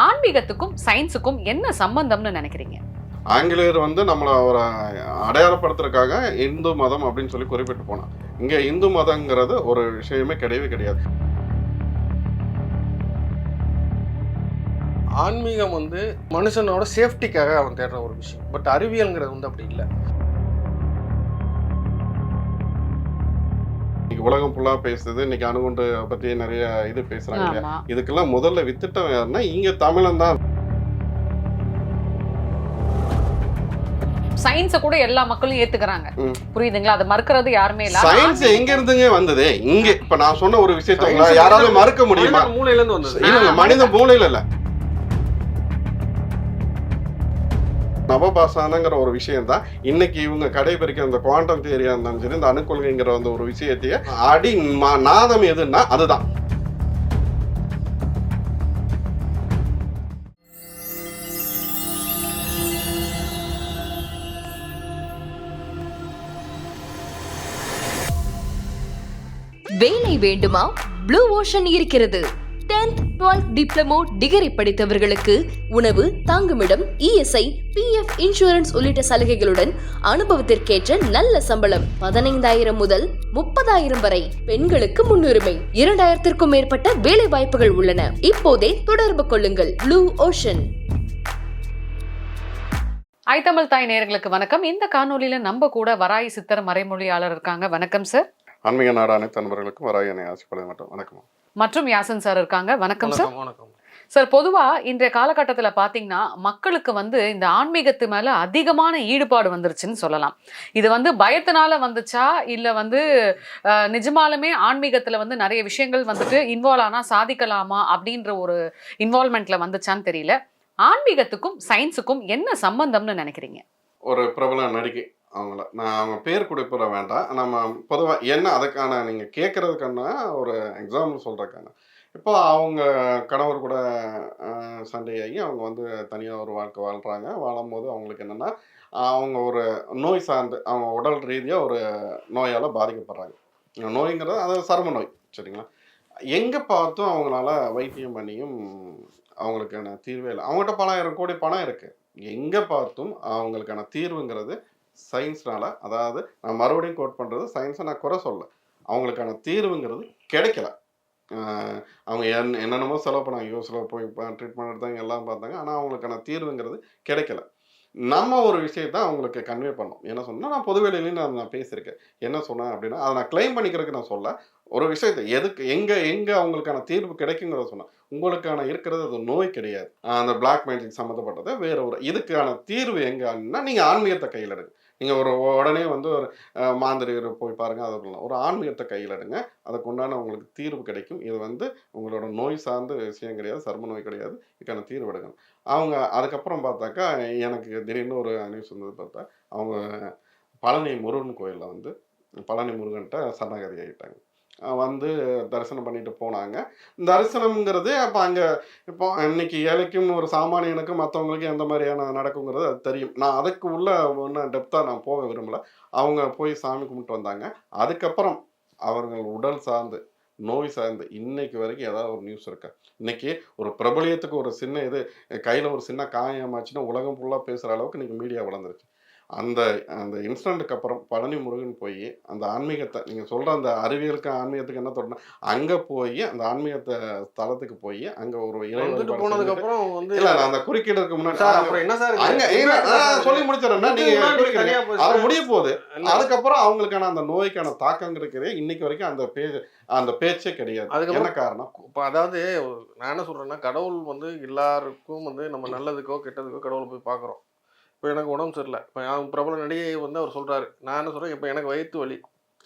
ஆன்மீகத்துக்கும் சயின்ஸுக்கும் என்ன சம்பந்தம்னு நினைக்கிறீங்க? ஆங்கிலேயர் வந்து நம்மளை அவரை அடையாளப்படுத்துறதுக்காக இந்து மதம் அப்படின்னு சொல்லி குறிப்பிட்டு போனான் இங்கே இந்து மதங்கிறது ஒரு விஷயமே கிடையவே கிடையாது. ஆன்மீகம் வந்து மனுஷனோட சேஃப்டிக்காக அவன் தேடுற ஒரு விஷயம். பட் அறிவியல்ங்கிறது வந்து அப்படி இல்லை. இன்னைக்கு உலகம் ஃபுல்லாக பேசுது. இன்னைக்கு அணுகுண்டு பற்றி நிறைய இது பேசுறாங்க இல்லையா? இதுக்கெல்லாம் முதல்ல வித்திட்டம் யாருன்னா இங்க தமிழன் தான். சயின்ஸ கூட எல்லா மக்களும் ஏத்துக்கிறாங்க. புரியுதுங்களா? அதை மறுக்கிறது யாருமே இல்ல. சயின்ஸ் எங்க இருந்துங்க வந்தது? இங்க. இப்ப நான் சொன்ன ஒரு விஷயத்த யாராவது மறுக்க முடியுமா? மனிதன் மூளையில இருந்து வந்தது. இல்லைங்க மனித மூளையில இல்ல. நவபாசானங்கிற ஒரு விஷயம் தான் இன்னைக்கு இவங்க கடைபிடிக்கிற அந்த குவாண்டம் தியரியா இருந்தாலும் சரி இந்த அணுக்கொள்கைங்கிற அந்த ஒரு விஷயத்தையே அடி நாதம் எதுன்னா அதுதான். வேலை வேண்டுமா? ப்ளூ ஓஷன் இருக்கிறது. 10th 12th டிப்ளமோ டிகிரி படித்தவர்களுக்கு உணவு தங்குமிடம் இஎஸ்ஐ பிஎஃப் இன்சூரன்ஸ் உள்ளிட்ட சலுகைகளுடன் அனுபவத்திற்கேற்ற நல்ல சம்பளம். பதினைந்தாயிரம் முதல் முப்பதாயிரம் வரை பெண்களுக்கு முன்னுரிமை. இரண்டாயிரத்திற்கும் மேற்பட்ட வேலை வாய்ப்புகள் உள்ளன. இப்போதே தொடர்பு கொள்ளுங்கள். ப்ளூ ஓஷன் ஐத்தமிழ் தாய் நேயர்களுக்கு வணக்கம். இந்த காணொளியில நம்ம கூட வராய் சித்தர் மறைமொழியாளர் இருக்காங்க. வணக்கம் சார் ஆன்மீக நாடு அனைத்து நண்பர்களுக்கும் வராயனை ஆசைப்பட மட்டும் வணக்கம். மற்றும் யாசன் சார் இருக்காங்க. வணக்கம் சார் வணக்கம் சார் பொதுவா இன்றைய காலகட்டத்துல பாத்தீங்கன்னா மக்களுக்கு வந்து இந்த ஆன்மீகத்து மேல அதிகமான ஈடுபாடு வந்துருச்சுன்னு சொல்லலாம். இது வந்து பயத்தினால வந்துச்சா? இல்ல வந்து நிஜமாலுமே ஆன்மீகத்துல வந்து நிறைய விஷயங்கள் வந்துட்டு இன்வால்வ் ஆனா சாதிக்கலாமா? அப்படின்ற ஒரு இன்வால்மெண்ட்ல வந்துச்சான்னு தெரியல. ஆன்மீகத்துக்கும் சயின்ஸுக்கும் என்ன சம்பந்தம்னு நினைக்கிறீங்க? ஒரு பிரபல நடிகை. அவங்கள. நான் அவங்க பேர் குறிப்பிட வேண்டாம். நம்ம பொதுவாக என்ன அதுக்கான நீங்கள் கேட்குறதுக்கான ஒரு எக்ஸாம்பிள் சொல்கிறதுக்கான இப்போ அவங்க கணவர் கூட சண்டையாகி அவங்க வந்து தனியாக ஒரு வாழ்க்கை வாழ்கிறாங்க வாழும்போது அவங்களுக்கு என்னென்னா அவங்க ஒரு நோய் சார்ந்து அவங்க உடல் ரீதியாக ஒரு நோயால் பாதிக்கப்படுறாங்க. நோய்ங்கிறது அது சரும நோய் சரிங்களா? எங்கே பார்த்தும் அவங்களால வைத்தியம் பண்ணியும் அவங்களுக்கான தீர்வே இல்லை. அவங்ககிட்ட பலாயிரம் கோடி பணம் இருக்குது எங்கே பார்த்தும் அவங்களுக்கான தீர்வுங்கிறது சயின்ஸ்னால அதாவது நான் மறுபடியும் கோட் பண்ணுறது சயின்ஸை நான் குறை சொல்ல அவங்களுக்கான தீர்வுங்கிறது கிடைக்கல. அவங்க என் என்னென்னமோ செலவு பண்ணாங்க. யூஎஸில் போய் ட்ரீட்மெண்ட் எடுத்தாங்க எல்லாம் பார்த்தாங்க. ஆனால் அவங்களுக்கான தீர்வுங்கிறது கிடைக்கல. நம்ம ஒரு விஷயத்த அவங்களுக்கு கன்வே பண்ணோம். என்ன சொன்னால் நான் பொதுவெளியிலையும் நான் நான் பேசியிருக்கேன். என்ன சொன்னேன் அப்படின்னா அதை நான் க்ளைம் பண்ணிக்கிறதுக்கு நான் சொல்ல ஒரு விஷயத்தை எதுக்கு எங்கே எங்கே அவங்களுக்கான தீர்வு கிடைக்குங்கிறத சொன்னேன். உங்களுக்கான இருக்கிறது அது நோய் கிடையாது. அந்த பிளாக் மேஜிக் சம்மந்தப்பட்டது வேற ஒரு இதுக்கான தீர்வு எங்கன்னா நீங்கள் ஆன்மீகத்தை கையில் எடுங்க. நீங்கள் ஒரு உடனே வந்து ஒரு மாந்திரிகர் போய் பாருங்கள் அதை பண்ணலாம் ஒரு ஆன்மீகத்தை கையில் எடுங்க. அதுக்கு உண்டான உங்களுக்கு தீர்வு கிடைக்கும். இது வந்து உங்களோட நோய் சார்ந்த விஷயம் கிடையாது சர்ம நோய் கிடையாது. இதுக்கான தீர்வு எடுக்கணும். அவங்க அதுக்கப்புறம் பார்த்தாக்கா எனக்கு திடீர்னு ஒரு நியூஸ் வந்தது பார்த்தா அவங்க பழனி முருகன் கோயிலில் வந்து பழனி முருகன்கிட்ட சரணாகதி ஆகிட்டாங்க வந்து தரிசனம் பண்ணிட்டு போனாங்க. தரிசனம்ங்கிறது அப்போ அங்கே இப்போ இன்னைக்கு ஏழைக்கும் ஒரு சாமானியனுக்கும் மற்றவங்களுக்கும் எந்த மாதிரியான நடக்குங்கிறது அது தெரியும். நான் அதுக்கு உள்ள ஒன்றும் டெப்த்தாக நான் போக விரும்பல. அவங்க போய் சாமி கும்பிட்டு வந்தாங்க. அதுக்கப்புறம் அவர்கள் உடல் சார்ந்து நோய் சார்ந்து இன்னைக்கு வரைக்கும் ஏதாவது ஒரு நியூஸ் இருக்கா. இன்னைக்கு ஒரு பிரபலியத்துக்கு ஒரு சின்ன இது கையில் ஒரு சின்ன காயமாச்சுன்னா உலகம் ஃபுல்லாக பேசுகிற அளவுக்கு இன்னைக்கு மீடியா வளர்ந்துருச்சு. அந்த அந்த இன்சிடென்ட்டுக்கு அப்புறம் பழனி முருகன் போய் அந்த ஆன்மீகத்தை நீங்கள் சொல்கிற அந்த அறிவியலுக்கு ஆன்மீகத்துக்கு என்ன தொடர்னா அங்கே போய் அந்த ஆன்மீகத்தை தலத்துக்கு போய் அங்கே ஒரு இறை வந்துட்டு வழிபாடு போனதுக்கு செஞ்சுட்டு- அப்புறம் அவங்க வந்து இல்ல அந்த குறுக்கீடுக்கு முன்னாடி என்ன சார்? அங்க சொல்லி முடிச்சிடறேன்னா இதுக்கு நீங்க முன்னாடி குறுக்கிடுங்க. தனியா போய் அது முடிய போகுது. அதுக்கப்புறம் அவங்களுக்கான அந்த நோய்க்கான தாக்கம் இருக்கிறதே இன்னைக்கு வரைக்கும் அந்த பேஜ் அந்த பேச்சே கிடையாது. அதுக்கப்புறம் என்ன காரணம்? இப்போ அதாவது நான் என்ன சொல்றேன்னா கடவுள் வந்து எல்லாருக்கும் வந்து நம்ம நல்லதுக்கோ கெட்டதுக்கோ கடவுளை போய் பார்க்குறோம் இப்போ எனக்கு உடம்பு சரியில்லை. இப்போ அவங்க பிரபல நடிகை வந்து அவர் சொல்றாரு. நான் என்ன சொல்றேன்? இப்போ எனக்கு வயிற்று வலி.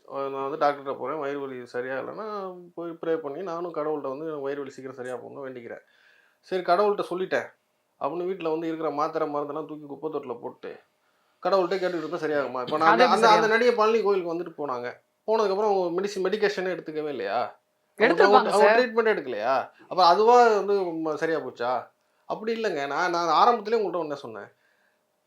நான் வந்து டாக்டர்கிட்ட போகிறேன் வயிறு வலி சரியாக இல்லைன்னா போய் ப்ரே பண்ணி நானும் கடவுள்கிட்ட வந்து எனக்கு வயிறு வலி சீக்கிரம் சரியாக போகணும்னு வேண்டிக்கிறேன். சரி கடவுள்கிட்ட சொல்லிட்டேன். அப்படின்னு வீட்டில் வந்து இருக்கிற மாத்திரை மருந்தெல்லாம் தூக்கி குப்பை தொட்டில் போட்டு கடவுள்கிட்ட கேட்டுக்கிட்டு இருந்தா சரியாகுமா? இப்போ நான் அந்த- அந்த நடிகை பழனி கோயிலுக்கு வந்துட்டு போனாங்க. போனதுக்கப்புறம் அவங்க மெடிசின் மெடிக்கேஷனே எடுத்துக்கவே இல்லையா? அவங்க ட்ரீட்மெண்ட் எடுக்கலையா? அப்போ அதுவா வந்து ம- சரியா போச்சா? அப்படி இல்லைங்க. நான் நான் ஆரம்பத்திலே உங்கள்கிட்ட ஒன்று சொன்னேன்.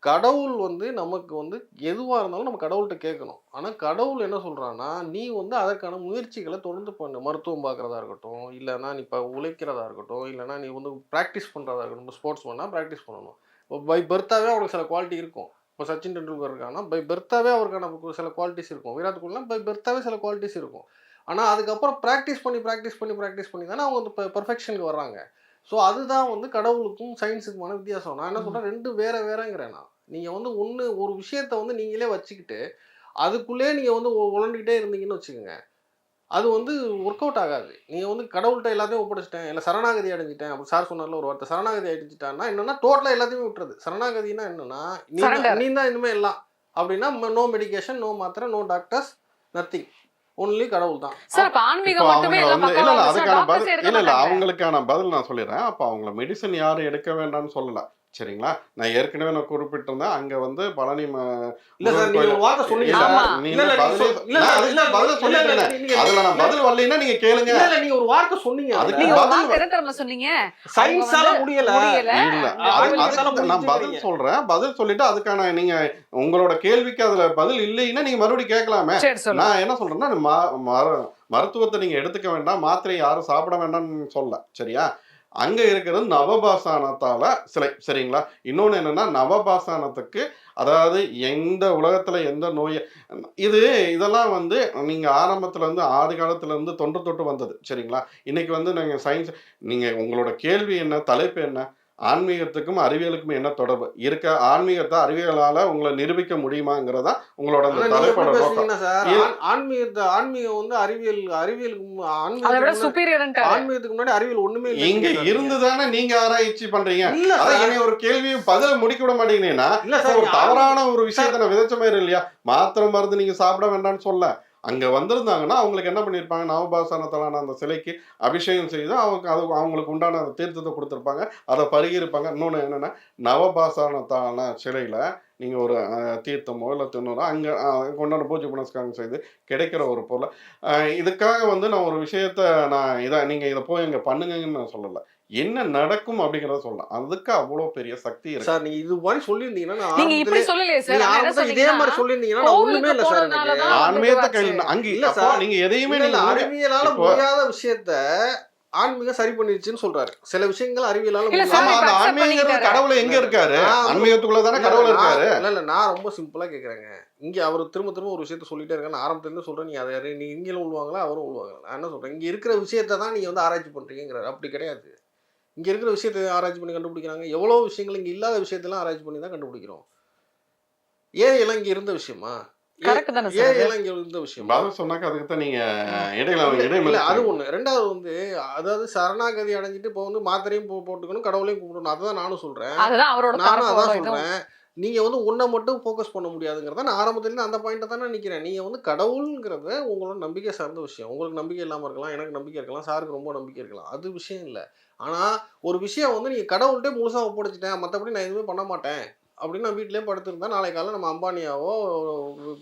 கடவுள் வந்து நமக்கு வந்து எதுவாக இருந்தாலும் நம்ம கடவுள்கிட்ட கேட்கணும். ஆனால் கடவுள் என்ன சொல்கிறான்னா நீ வந்து அதற்கான முயற்சிகளை தொடர்ந்து பண்ணு. மருத்துவம் பார்க்குறதா இருக்கட்டும் இல்லைன்னா நீ இப்போ உழைக்கிறதா இருக்கட்டும் இல்லைன்னா நீ வந்து ப்ராக்டிஸ் பண்ணுறதா இருக்கட்டும் ஸ்போர்ட்ஸ் பண்ணால் ப்ராக்டிஸ் பண்ணணும். இப்போ பை பர்த்தாவே அவனுக்கு சில குவாலிட்டி இருக்கும். இப்போ சச்சின் டெண்டுல்கர் இருக்காங்கன்னா பை பர்த்தாவே அவருக்கான சில குவாலிட்டிஸ் இருக்கும். விராட் கோலிலாம் பை பர்த்தாவே சில குவாலிட்டிஸ் இருக்கும். ஆனால் அதுக்கப்புறம் ப்ராக்டிஸ் பண்ணி ப்ராக்டிஸ் பண்ணி ப்ராக்டிஸ் பண்ணி தானே அவங்க வந்து பர்ஃபெக்ஷனுக்கு வர்றாங்க. ஸோ அதுதான் வந்து கடவுளுக்கும் சயின்ஸுக்குமான வித்தியாசம். நான் என்ன சொல்கிறேன் ரெண்டு வேற வேறங்கிறேன் நான். நீங்கள் வந்து ஒன்று ஒரு விஷயத்த வந்து நீங்களே வச்சுக்கிட்டு அதுக்குள்ளே நீங்கள் வந்து உழண்டுக்கிட்டே இருந்தீங்கன்னு வச்சுக்கோங்க. அது வந்து ஒர்க் அவுட் ஆகாது. நீங்கள் வந்து கடவுள்கிட்ட எல்லாத்தையும் ஒப்படைச்சிட்டேன். இல்லை சரணாகதி அடைஞ்சிட்டேன். அப்படி சார் சொன்னார்ல ஒரு வார்த்தை. சரணாகதி அடைஞ்சிட்டான்னா என்னன்னா டோட்டலாக எல்லாத்தையுமே விட்டுறது. சரணாகதினா என்னன்னா நீ. தான் இனிமேல் எல்லாம். அப்படின்னா நோ மெடிகேஷன் நோ மாத்திரை நோ டாக்டர்ஸ் நத்திங் ஒன்லி கடவுள் தான் சார் ஆன்மீகம் மட்டுமே இல்ல அதுக்கான பதில் இல்ல இல்ல. அவங்களுக்கான பதில் நான் சொல்லிடுறேன். அப்ப அவங்கள மெடிசன் யாரும் எடுக்க வேண்டாம்னு சொல்லல. சரிங்களா? நான் ஏற்கனவே நான் குறிப்பிட்டிருந்தேன் அங்க வந்து பழனி அதுல நான் பதில் வரலைன்னா நீங்க கேளுங்க. இல்ல, இல்ல, நீங்க ஒரு வார்த்தை சொன்னீங்க. நான் பதில். சொல்றேன். பதில் சொல்லிட்டு அதுக்கான நீங்க உங்களோட கேள்விக்கு அதுல பதில் இல்லைன்னா நீங்க மறுபடியும் கேட்கலாமே. நான் என்ன சொல்றேன்னா ம- மரு- மருத்துவத்தை நீங்க எடுத்துக்க வேண்டாம். மாத்திரை யாரும் சாப்பிட வேண்டாம்னு சொல்ல. சரியா? அங்க இருக்கிறது நவபாசானத்தால சிலை. சரிங்களா? இன்னொன்று என்னன்னா நவபாசானத்துக்கு அதாவது எந்த உலகத்துல எந்த நோய் இது இதெல்லாம் வந்து நீங்க ஆரம்பத்துல இருந்து ஆதி காலத்துல இருந்து தொன்று தொட்டு வந்தது. சரிங்களா? இன்னைக்கு வந்து நீங்க சயின்ஸ் நீங்க உங்களோட கேள்வி என்ன தலைப்பு என்ன ஆன்மீகத்துக்கும் அறிவியலுக்கும் என்ன தொடர்பு? இருக்க ஆன்மீகத்தை அறிவியலால உங்களை நிரூபிக்க முடியுமாங்கிறதா உங்களோட அந்த தலைப்போட நோக்கம். ஆன்மீகத்தை ஆன்மீகம் வந்து அறிவியல் அறிவியலுக்கு ஆன்மீகத்துக்கு முன்னாடி- சுப்பீரியர் ஆன்மீகத்துக்கு முன்னாடி அறிவியல் ஒண்ணுமே இல்லை இங்க இருந்துதானே நீங்க ஆராய்ச்சி பண்றீங்க? இனி ஒரு கேள்வி பதில முடிக்க விட சார் ஒரு தவறான ஒரு விஷயத்த நான் விதைச்ச மாதிரி இல்லையா? மாத்திரை மருந்து நீங்க சாப்பிட வேண்டாம்னு சொல்ல. அங்கே வந்திருந்தாங்கன்னா அவங்களுக்கு என்ன பண்ணியிருப்பாங்க நவபாசனத்தலான அந்த சிலைக்கு அபிஷேகம் செய்து அவங்க அது அவங்களுக்கு உண்டான அந்த தீர்த்தத்தை கொடுத்துருப்பாங்க. அதை பருகியிருப்பாங்க. இன்னொன்று என்னென்னா நவபாசனத்தான சிலையில் நீங்கள் ஒரு தீர்த்தமோ இல்லை தின்னோ அங்கே கொண்டாட பூஜை புனஸ்காரம் செய்து கிடைக்கிற ஒரு பொருளை. இதுக்காக வந்து நான் ஒரு விஷயத்த நான் இதை நீங்கள் இதை போய் இங்கே பண்ணுங்கன்னு நான் சொல்லலை. என்ன நடக்கும் அப்படிங்கறத சொல்லலாம். அதுக்கு அவ்வளவு பெரிய சக்தி இருக்கு. சார் நீங்க இது மாதிரி சொல்லியிருந்தீங்கன்னா நான் நீங்க இப்படி சொல்லலையே சார். இதே மாதிரி நான் ஒண்ணுமே இல்ல சார் ஆன்மீகத்தை. கையில் அங்கே இல்ல சார். நீங்க எதையுமே நீங்க அறிவியலால முடியாத விஷயத்த ஆன்மீகம் சரி பண்ணிருச்சுன்னு சொல்றாரு. சில விஷயங்கள் அறிவியலால பண்ணிக்கிட்டாரு. கடவுள் எங்க இருக்காரு? ஆன்மீகத்துக்குள்ள தானே கடவுள் இருக்காரு? இல்ல இல்ல நான் ரொம்ப சிம்பிளா கேக்குறேங்க. இங்க அவர் திரும்ப திரும்ப ஒரு விஷயத்த சொல்லிட்டே இருக்காரு. நான் ஆரம்பத்துல இருந்து சொல்றேன் நீ அதை நீ இங்கேயும் உள்வாங்களா அவரும் உள்வாங்களா நான் என்ன சொல்றேன்? இங்க இருக்கிற விஷயத்த தான் நீங்க வந்து ஆராய்ச்சி பண்றீங்கிறாரு. அப்படி கிடையாது. இங்க இருக்கிற விஷயத்தை ஆராய்ச்சி பண்ணி கண்டுபிடிக்கிறாங்க. எவ்வளவு விஷயங்கள் இங்க இல்லாத விஷயத்தெல்லாம் ஆராய்ச்சி பண்ணி தான் கண்டுபிடிக்கிறோம். ஏன் எல்லாம் இங்க இருந்த விஷயமா? அது? எல்லாம் இங்க இருந்த விஷயமா? பதில் சொன்னாக்க அதுக்கு தான் நீங்க இடையில இல்ல, இடையில இல்ல, அது ஒண்ணு. ரெண்டாவது வந்து அதாவது சரணாகதி அடைஞ்சிட்டு இப்போ வந்து மாத்திரையும் போ- போட்டுக்கணும் கடவுளையும் கும்பிடணும். அதுதான் நானும் சொல்றேன். நானும் அதான் சொல்றேன். நீங்க வந்து உன்னை மட்டும் ஃபோக்கஸ் பண்ண முடியாதுங்கிறத நான் ஆரம்பத்துல இருந்து அந்த பாயிண்ட்டை தானே நிக்கிறேன். நீங்க வந்து கடவுள்ங்கிறத உங்களோட நம்பிக்கை சார்ந்த விஷயம். உங்களுக்கு நம்பிக்கை இல்லாம இருக்கலாம் எனக்கு நம்பிக்கை இருக்கலாம் சாருக்கு ரொம்ப நம்பிக்கை இருக்கலாம். அது விஷயம் இல்லை. ஆனா ஒரு விஷயம் வந்து நீங்க கடவுள்கிட்ட முழுசா ஒப்படைச்சிட்டேன் மத்தபடி நான் எதுவுமே பண்ண மாட்டேன் அப்படின்னு நான் வீட்டிலே படுத்திருந்தா நாளை காலையில் நம்ம அம்பானியாவோ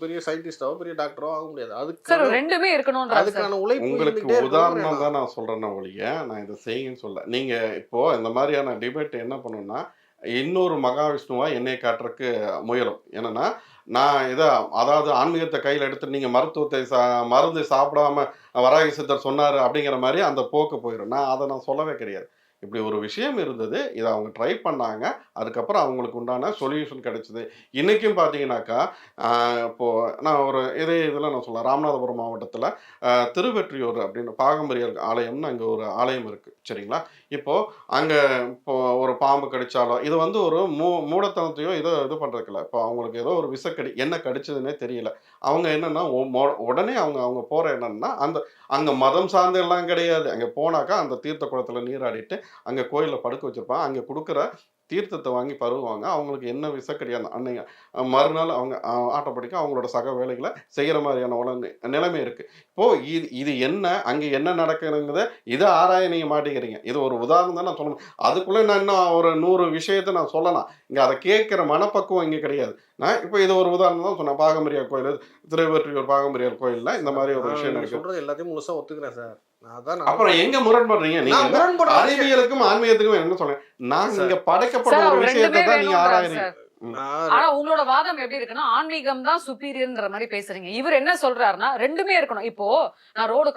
பெரிய சயின்டிஸ்டாவோ பெரிய டாக்டரோ ஆக முடியாது. சார் அதுக்கு ரெண்டுமே இருக்கணும்ன்ற சார் அதுக்கான உழைப்பு உங்களுக்கு உதாரணம் நான் தான் நான் சொல்றேன்னா ஒழிய. நான் இதை செய்யுன்னு சொல்ல. நீங்க இப்போ இந்த மாதிரியான டிபேட் என்ன பண்ணுன்னா இன்னொரு மகாவிஷ்ணுவாக என்னை காட்டுறதுக்கு முயலும். என்னென்னா நான் இதை அதாவது ஆன்மீகத்தை கையில் எடுத்து நீங்கள் மருத்துவத்தை சா மருந்து சாப்பிடாம வராகி சித்தர் சொன்னார் அப்படிங்கிற மாதிரி அந்த போக்கு போயிடும் நான் அதை நான் சொல்லவே கிடையாது. இப்படி ஒரு விஷயம் இருந்தது. இதை அவங்க ட்ரை பண்ணாங்க. அதுக்கப்புறம் அவங்களுக்கு உண்டான சொல்யூஷன் கிடைச்சிது. இன்றைக்கும் பார்த்தீங்கன்னாக்கா இப்போது நான் ஒரு இதே இதில் நான் சொல்ல ராமநாதபுரம் மாவட்டத்தில் திருவெற்றியூர் அப்படின்னு பாகம்பரியர் ஆலயம்னு அங்கே ஒரு ஆலயம் இருக்குது சரிங்களா? இப்போது அங்கே இப்போ ஒரு பாம்பு கடிச்சாலோ இது வந்து ஒரு மூ மூடத்தனத்தையோ இதோ இது பண்ணுறதுக்குல இப்போ அவங்களுக்கு ஏதோ ஒரு விஷக்கடி என்ன கடிச்சதுன்னே தெரியல. அவங்க என்னென்னா மொ- உடனே அவங்க அவங்க போகிற என்னன்னா அந்த அங்கே மதம் சார்ந்து எல்லாம் கிடையாது. அங்கே போனாக்கா அந்த தீர்த்த குளத்தில் நீராடிட்டு அங்கே கோயிலில் படுக்க வச்சுருப்பான் அங்கே கொடுக்குற தீர்த்தத்தை வாங்கி பருகுவாங்க. அவங்களுக்கு என்ன விஷக்கடி அந்த அன்னைக்கு மறுநாள் அவங்க ஆட்டோபடிக்காக அவங்களோட சக வேலைகளை செய்கிற மாதிரியான உடனே நிலைமை இருக்குது இப்போது இது இது என்ன அங்கே என்ன நடக்குதுங்கிறத இதை ஆராய நீங்கள் மாட்டேங்கிறீங்க. இது ஒரு உதாரணம் தான் நான் சொல்லணும் அதுக்குள்ளே நான் இன்னும் ஒரு நூறு விஷயத்தை நான் சொல்லலாம். இங்கே அதை கேட்குற மனப்பக்குவம் இங்கே கிடையாது. நான் இப்போ இது ஒரு உதாரணம் தான் சொன்னேன். பாகம்பரியார் கோயில் திருவெற்றியூர் பாகம்பரியார் கோயிலில் இந்த மாதிரி ஒரு விஷயம் நடக்குது. எல்லாத்தையும் முழுசா ஒத்துக்கிறேன் சார். அப்புறம் எங்க முரண்படுறீங்க? நீங்க அறிவியலுக்கும் ஆன்மீகத்துக்கும் என்ன சொல்றேன் நான். இங்க படைக்கப்பட்ட ஒரு விஷயத்தை தான் நீங்க ஆராயறீங்க. ஆனா உங்களோட வாதம் எப்படி இருக்குன்னா ஆன்மீகம் தான் சுப்பீரியர்ன்ற மாதிரி பேசுறீங்க. இவர் என்ன சொல்றாருன்னா ரெண்டுமே இருக்கணும். இப்போ நான் ரோடு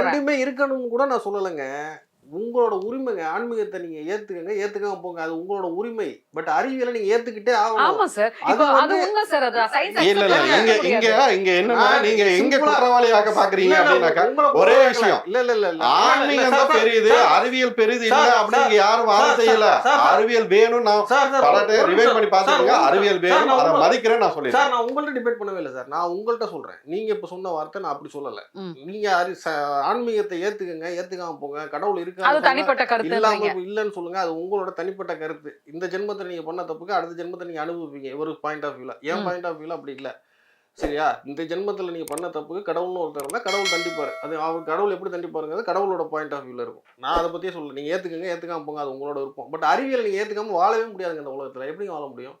ரெண்டுமே இருக்கணும்னு கூட நான் சொல்லலைங்க. உங்களோட உரிமைங்க ஆன்மீகத்தை நீங்க ஏத்துக்கங்க ஏத்துக்காம போங்க. அது உங்களோட உரிமை. பட் அறிவியலை நீங்க ஏத்துக்கிட்டே ஆகணும். ஆமா சார் அது இப்போ அது உண்மை சார் அது சயின்ஸ் இல்ல இல்ல இங்க இங்க இங்க என்னன்னா நீங்க எங்க குற்றவாளியாக்க பாக்குறீங்க உங்களை ஒரே விஷயம். இல்ல இல்ல இல்ல ஆன்மீகம் தான் பெரியது அறிவியல் பெரியது. இல்ல அப்படிங்க யாரும் சார், செய்யல. அறிவியல் வேணும் நான் பல டைம் ரிவைண்ட். பண்ணி ஒரு அறிவியல் வேணும் நான் அதை மதிக்கிறேன் நான் சொல்லிடுறேன் சார் நான் உங்கள்ட்ட டிபேட் பண்ணவே இல்லை சார் நான் உங்கள்ட்ட சொல்றேன். நீங்க இப்ப சொன்ன வார்த்தை நான் அப்படி சொல்லல. நீங்க ஆன்மீகத்தை ஏத்துக்கங்க ஏத்துக்காம போங்க. கடவுள் அது தனிப்பட்ட கருத்து இல்லைன்னு சொல்லுங்க. அது உங்களோட தனிப்பட்ட கருத்து. இந்த ஜென்மத்துல நீங்க பண்ண தப்புக்கு அடுத்த ஜென்மத்தை நீங்க அனுபவிப்பீங்க. ஒரு பாயிண்ட் ஆஃப் வியூல ம். பாயிண்ட் ஆஃப் வியூல அப்படி இல்ல. சரியா? இந்த ஜென்மத்துல நீங்க பண்ண தப்புக்கு கடவுள்னு ஒருத்தர் இருந்தா கடவுள் தண்டிப்பாரு. அது அவர் கடவுள் எப்படி தண்டிப்பாருங்கிறது கடவுளோட பாயிண்ட் ஆஃப் வியூல இருக்கும். நான் அதை பத்தியே சொல்ல நீங்க ஏத்துக்கங்க ஏத்துக்காம போங்க. அது உங்களோட விருப்பம். பட் அறிவியல் நீங்க ஏத்துக்காம வாழவே முடியாதுங்க இந்த உலகத்துல. எப்படி வாழ முடியும்?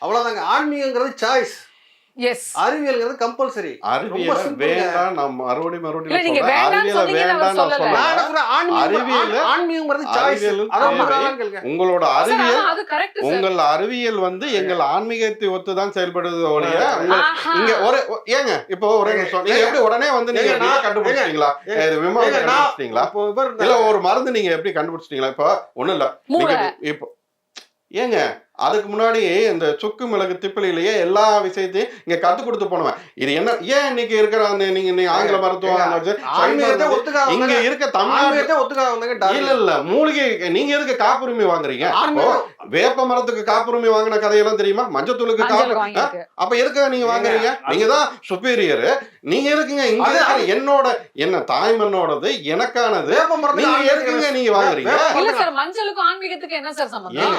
அவ்வளவுதாங்க. ஆன்மீகங்கிறது சாய்ஸ் எஸ் அறிவியல்ங்கிறது கம்பல்சரி அறிவியல. வேண்டாம் நான் மறுபடியும் இல்ல, மறுபடியும் நீங்க அறிவியல அவர் வேண்டாம் நான் சொல்றேன். ஆன்மீகம் அறிவியல்ல- ஆன்மீகங்கிறது சாய்ஸ் உங்களோட அறிவியல் ஆனா அது கரெக்ட் சார். உங்கள் அறிவியல் வந்து எங்கள் ஆன்மீகத்தை ஒத்துதான் செயல்படுது ஒழிய. இங்க ஒரே ஏங்க இப்போ ஒரே நீங்க எப்படி உடனே வந்து நீங்க கண்டுபிடிச்சிட்டீங்களா? இது விமானம் இவர் இல்ல ஒரு மருந்து நீங்க எப்படி கண்டுபிடிச்சிட்டீங்களா? இப்போ ஒண்ணும் இல்ல. இப்போ ஏங்க அதுக்கு முன்னாடி இந்த சுக்கு மிளகு திப்பிலிலேயே எல்லா விஷயத்தையும் இங்க கத்து கொடுத்து போனவன். இது என்ன ஏன் இன்னைக்கு இருக்கிற அந்த நீங்க நீங்க ஆங்கில மருத்துவம் இங்க இருக்க தமிழ்நாடு ஆன்மீகத்தை ஒத்துக்காத வந்தாங்க டாக்டர். இல்ல இல்ல மூலிகை நீங்க எதுக்கு காப்புரிமை வாங்குறீங்க? வேப்ப மரத்துக்கு காப்புரிமை வாங்கின கதையெல்லாம் தெரியுமா? மஞ்சத்தூளுக்கு காப்பு அப்ப எதுக்கு நீங்க வாங்குறீங்க? நீங்க தான் சுப்பீரியர் நீங்க எதுக்குங்க இங்க என்னோட என்ன தாய்மண்ணோடது எனக்கானது. நீங்க எதுக்குங்க நீங்க வாங்குறீங்க? மஞ்சளுக்கும் ஆன்மீகத்துக்கும் என்ன சார் சம்பந்தம்?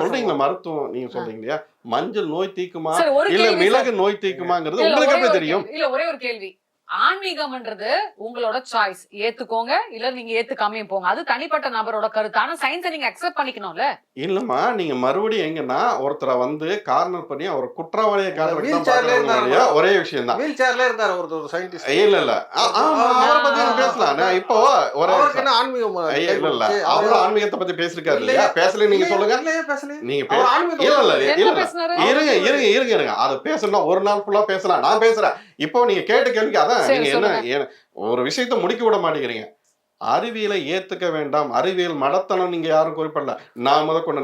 சொல்றீங்களா? மருத்துவம் நீங்க சொல்றீங்க இல்லையா மஞ்சள் நோய் தீக்குமா? இல்ல. மிளகு நோய் தீக்குமாங்கிறது உங்களுக்கு எப்படி தெரியும். இல்ல ஒரே ஒரு கேள்வி. ஆன்மீகம்ன்றது உங்களோட சாய்ஸ் ஏத்துக்கோங்க இல்ல நீங்க ஏத்துக்காமயே போங்க. அது தனிப்பட்ட நபரோட கருத்து ஆனா சயின்ஸை நீங்க அக்செப்ட் பண்ணிக்கணும்ல? இல்லம்மா நீங்க மறுபடியும் எங்கன்னா ஒருத்தரை வந்து கார்னர் பண்ணி அவர் குற்றவாளியை காரணம்? ஒரே விஷயம் தான் வீல் சேர்ல இருந்தார் ஒருத்தர் ஒரு சயின்டிஸ்ட் இல்ல இல்ல. பேசலாம். நான் இப்போ ஒரே ஆன்மீகம் இல்ல இல்ல. அவர் ஆன்மீகத்தை பத்தி பேசிருக்காரு இல்லையே. பேசல நீங்க சொல்லுங்க. இல்லையே பேசலையே. நீங்க இல்ல இல்ல இருங்க இருங்க இருங்க இருங்க. அதை பேசணும் ஒரு நாள் ஃபுல்லா பேசலாம். நான் பேசுறேன். இப்போ நீங்க கேட்ட கேள்விக்கு அதான் நீங்க என்ன ஒரு விஷயத்த முடிக்க விட மாட்டேங்கிறீங்க. அறிவியலை ஏத்துக்க வேண்டாம். அறிவியல் மடத்தனம் நீங்க யாரும் குறிப்பிடல. நான் முத கொண்டு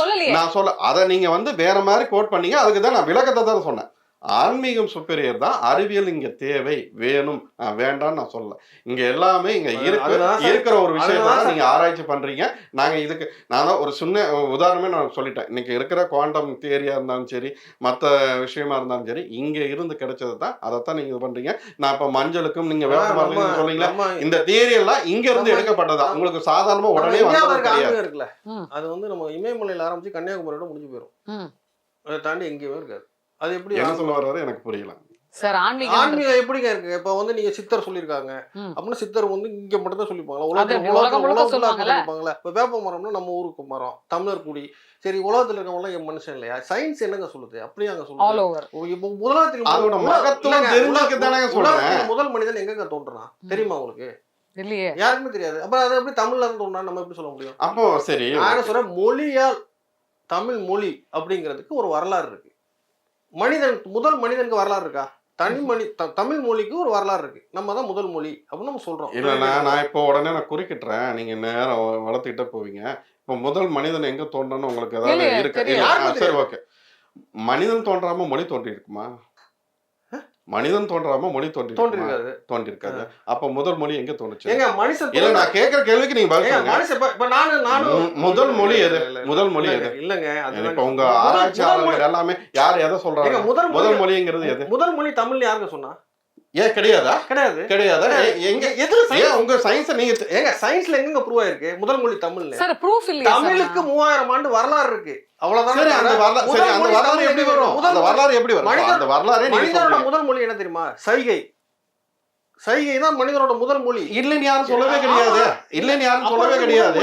சொல்லலையே. நான் சொல்ல அதை நீங்க வந்து வேற மாதிரி கோட் பண்ணீங்க. அதுக்கு தான் நான் விளக்கத்தை தான் சொன்னேன். ஆன்மீகம் சுப்பீரியர் தான் அறிவியல் இங்க தேவை. வேணும். வேண்டாம்னு நான் சொல்லல. இங்க எல்லாமே இங்க. இருக்கிற ஒரு விஷயத்தை அதுதான் தான். நீங்க ஆராய்ச்சி பண்றீங்க. நாங்க இதுக்கு நான் தான் ஒரு சின்ன உதாரணமே நான் சொல்லிட்டேன். இன்னைக்கு இருக்கிற குவாண்டம் தியரியா இருந்தாலும் சரி மத்த விஷயமா இருந்தாலும் சரி இங்க இருந்து கிடைச்சது தான். அதைத்தான் நீங்க இது பண்றீங்க. நான் இப்ப மஞ்சளுக்கும் நீங்க வேப்ப நம்ம- மரத்துக்கும் சொல்றீங்களா இந்த தியரி எல்லாம் இங்க இருந்து எடுக்கப்பட்டதா? உங்களுக்கு சாதாரணமா உடனே இருக்குல்ல. அது வந்து நம்ம இமயமலையில ஆரம்பிச்சு கன்னியாகுமரியோட முடிஞ்சு போயிடும். அதை தாண்டி எங்கேயுமே இருக்காது. அது எப்படி என்ன சொல்ல வர்றாரு எனக்கு புரியல. சார் ஆன்மீகம் ஆன்மீகம் எப்படிங்க இருக்கு? இப்ப வந்து நீங்க சித்தர் சொல்லியிருக்காங்க. ம். அப்படின்னா சித்தர் வந்து இங்க மட்டும் தான் சொல்லிப்பாங்களா? உலகம் சொல்லுவாங்கல்ல? சொல்லிப்பாங்களா? இப்ப வேப்ப மரம்னா நம்ம ஊருக்கு மரம் தமிழர் குடி. சரி உலகத்துல இருக்கவங்க என் மனுஷன் இல்லையா? சயின்ஸ் என்னங்க சொல்லுது? அப்படியே அங்க சொல்லுது ஓ, இப்போ முதலாத்தில் அதோட முதல்- மகத்துவம் தெரிஞ்சுக்க சொல்றேன். முதல் மனிதன் எங்கங்க தோன்றுறான்? தெரியுமா உங்களுக்கு? இல்லையே. யாருக்குமே தெரியாது. அப்ப அது எப்படி தமிழ்ல இருந்து தோன்றா நம்ம எப்படி சொல்ல முடியும்? அப்போ சரி. நான் என்ன சொல்றேன்? மொழியால் தமிழ் மொழி அப்படிங்கிறதுக்கு ஒரு வரலாறு இருக்கு. மனிதன் முதல் மனிதனுக்கு வரலாறு இருக்கா? தனி த- தமிழ் மொழிக்கு ஒரு வரலாறு இருக்கு. நம்ம தான் முதல் மொழி அப்படின்னு நம்ம சொல்றோம். இல்ல நான் இப்போ உடனே நான் குறுக்கிட்டுறேன். நீங்க நேரம் வளர்த்துக்கிட்டே போவீங்க. இப்போ முதல் மனிதன் எங்க தோன்றன்னு உங்களுக்கு ஏதாவது இருக்கு? சரி ஓகே. மனிதன் தோன்றாம மொழி தோன்றி இருக்குமா மனிதன் தோன்றாம மொழி தோன்றி தோன்றி இருக்குமா? இருக்காது தோன்றி இருக்காது அப்ப முதல் மொழி எங்க தோணுச்சு? ஏங்க மனுஷன் இல்ல நான் கேக்குற கேள்விக்கு நீங்க பதில் மனுஷன் இப்ப- இப்ப நானு நானும் மு- முதல் மொழி எது? முதல் மொழி எது? இல்லங்க அதுதான் இப்ப உங்க ஆராய்ச்சியாளர்கள் எல்லாமே யார் எதை சொல்றாங்க? முதல் முதல் மொழி மொழிங்கிறது எது? முதல் மொழி தமிழ் யாருங்க சொன்னா? ஏன் கிடையாதா? கிடையாது. கிடையாதா? எங்க எதுல ஏன் உங்க சயின்ஸ நீங்க ஏங்க சயின்ஸ்ல எங்க ப்ரூவ் ஆயிருக்கு? முதல் மொழி தமிழ்ல. சார் ப்ரூஃப் இல்லையா தமிழுக்கு மூவாயிரம் ஆண்டு வரலாறு இருக்கு. அவ்வளவுதான் சரி அந்த வரலாறு சரி அந்த வரலாறு எப்படி வரும்? அந்த வரலாறு எப்படி வரும்? அந்த வரலாறே நீங்க மனிதனோட முதல் மொழி என்ன தெரியுமா? சைகை. சைகை தான் மனிதனோட முதல் மொழி. இல்லைன்னு யாரும் சொல்லவே கிடையாது. இல்லைன்னு யாரும் சொல்லவே கிடையாது.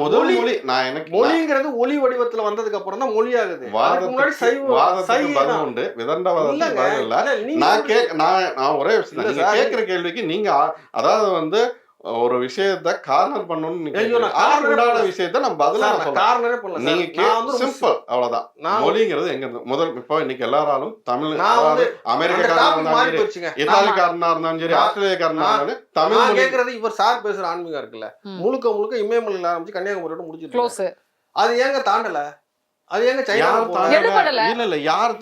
முதல் மொழி நான் எனக்கு மொழிங்கிறது ஒலி வடிவத்துல வந்ததுக்கு அப்புறம் தான் மொழி ஆகுது முன்னாடி வாதத்துக்கு சைவ வாதத்துக்கு சைகை பதில் தான். உண்டு இல்ல. நான் கேக் நான் நான் ஒரே விஷயம் கேட்கிற கேள்விக்கு நீங்க அதாவது வந்து ஒரு விஷயத்த கார்னர் பண்ணணும்னு. விஷயத்த நான் பதிலா. காரணமே பண்ணல. நீங்க நான் வந்து ரொம்ப சிம்பிள் அவ்வளவுதான். நான் மொழிங்கிறது எங்க முதல் இப்போ இன்னைக்கு எல்லாராலும் தமிழ் அமெரிக்காரனா. இத்தாலிக்காரனா இருந்தாலும் சரி ஆஸ்திரேலியாக்காரனா இருந்தாலும் தமிழ் கேக்குறது இவர் சார் பேசுற ஆன்மீகம் இருக்குல்ல. முழுக்க முழுக்க இமயமலையில ஆரம்பிச்சு கன்னியாகுமரியோட முடிச்சிட்டு க்ளோஸ் அது ஏங்க தாண்டல? அது ஏங்க சைனா யார் தாங்க எடுபடல. இல்ல இல்ல யார்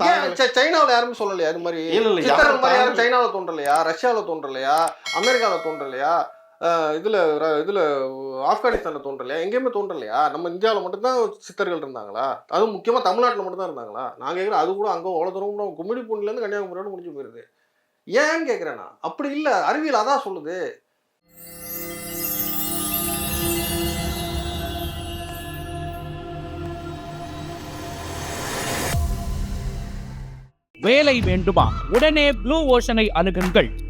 சைனாவுல யாருமே சொல்லலையா? இது மாதிரி இல்ல, யாரும் சைனால தோன்றலையா? ரஷ்யால தோன்றலையா? அமெரிக்கால தோன்றலையா? இதில் ர- ஆப்கானிஸ்தானில் தோன்றலையா? எங்கேயுமே தோன்றலையா? நம்ம இந்தியாவில் மட்டும்தான் சித்தர்கள் இருந்தாங்களா? அதுவும் முக்கியமாக தமிழ்நாட்டில் மட்டும்தான் இருந்தாங்களா? நான் கேட்குறேன் அது கூட அங்கே அவ்வளோ தூரம் கூட கும்மிடி பூண்டிலேருந்து கன்னியாகுமரியோட முடிஞ்சு போயிருது. ஏன்னு கேட்குறேன்னா நான்? அப்படி இல்லை அறிவியல் அதான் சொல்லுது. வேலை வேண்டுமா? உடனே ப்ளூ ஓஷனை அணுகுங்கள்.